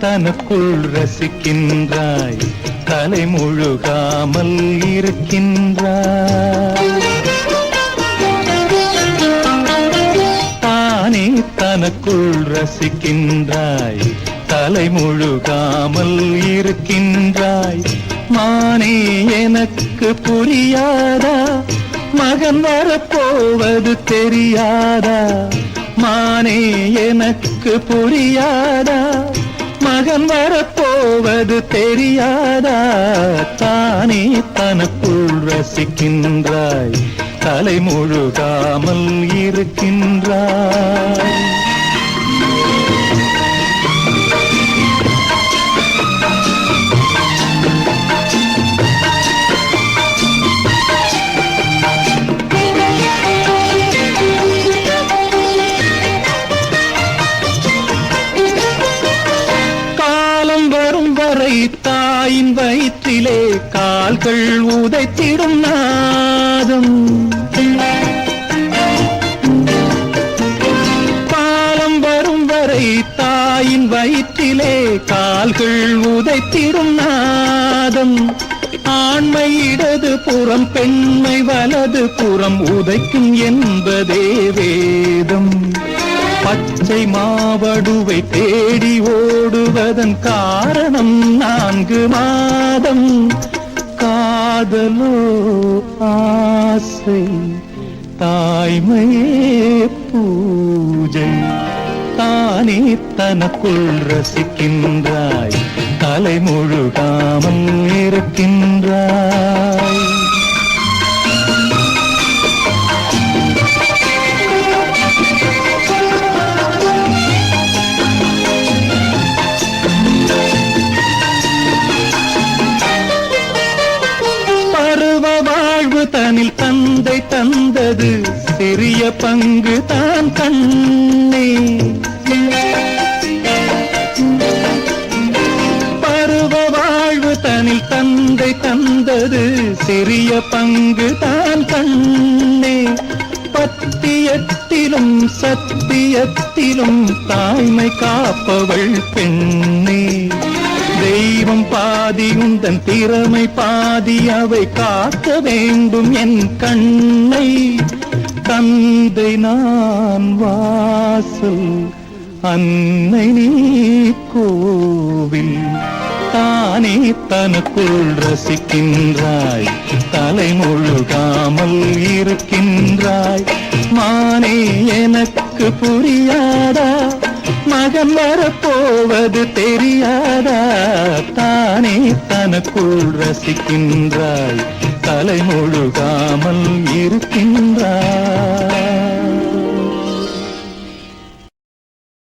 தனக்குள் ரசிக்கின்றாய். தலை முழுகாமல் இருக்கின்றாய். தானே தனக்குள் ரசிக்கின்றாய். தலை முழுகாமல் இருக்கின்றாய். மானே எனக்கு புரியாதா? மகன் வரப்போவது தெரியாதா? மானே எனக்கு புரியாதா? போவது தெரியாதா? தானே தனக்குள் ரசிக்கின்றாய். தலை முழுகாமல் இருக்கின்றாய். தாயின் வயிற்றிலே கால்கள் உதைத்திடும் நாதம். காலம் வரும் வரை தாயின் வயிற்றிலே கால்கள் உதைத்திடும் நாதம். ஆண்மை இடது புறம் பெண்மை வலது புறம் உதைக்கும் என்பதே வேதம். தஞ்சை மாவடுவை தேடி ஓடுவதன் காரணம் நான்கு மாதம். காதலோ ஆசை தாய்மையே பூஜை. தானே தனக்குள் ரசிக்கின்றாய். தலை முழுகாமல் இருக்கின்றாய் தந்தது சிறிய பங்கு தான் கண்ணே. பருவ வாழ்வு தனில் தந்தை தந்தது. சிறிய பங்கு தான் கண்ணே. பத்தியத்திலும் சத்தியத்திலும் தாய்மை காப்பவள் பெண்ணே. தெய்வம் பாதி உந்தன் திறமை பாதி அவை காக்க வேண்டும் என் கண்ணை. தந்தை நான் வாசல் அன்னை நீ கோவில். தானே தனக்குள் ரசிக்கின்றாய் தலை முழுகாமல் இருக்கின்றாய். மானே எனக்கு புரிய உலகம் வரப்போவது தெரியாதா? தானே தனக்குள் ரசிக்கின்றாய் தலை முழுகாமல் இருக்கின்றாய்.